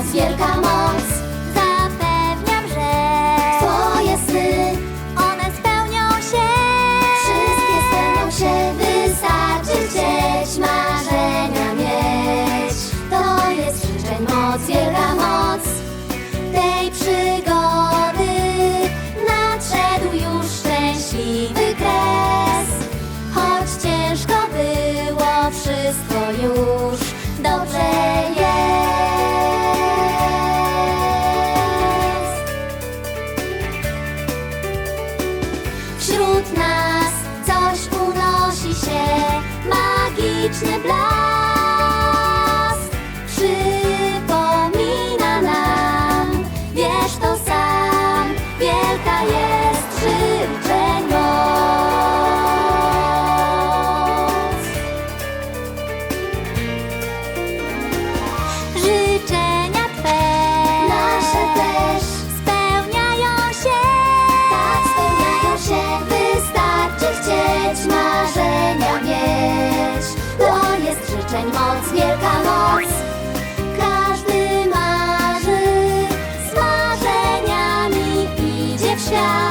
moc, wielka moc. Zapewniam, że Twoje sny One spełnią się. Wszystkie spełnią się Wystarczy chcieć Marzenia mieć. To jest życzeń moc, wielka moc. Tej przygody Nadszedł już szczęśliwy kres. Choć ciężko było Wszystko już dobrze magiczny blask. marzeń moc, wielka noc. Każdy marzy, z marzeniami idzie w świat.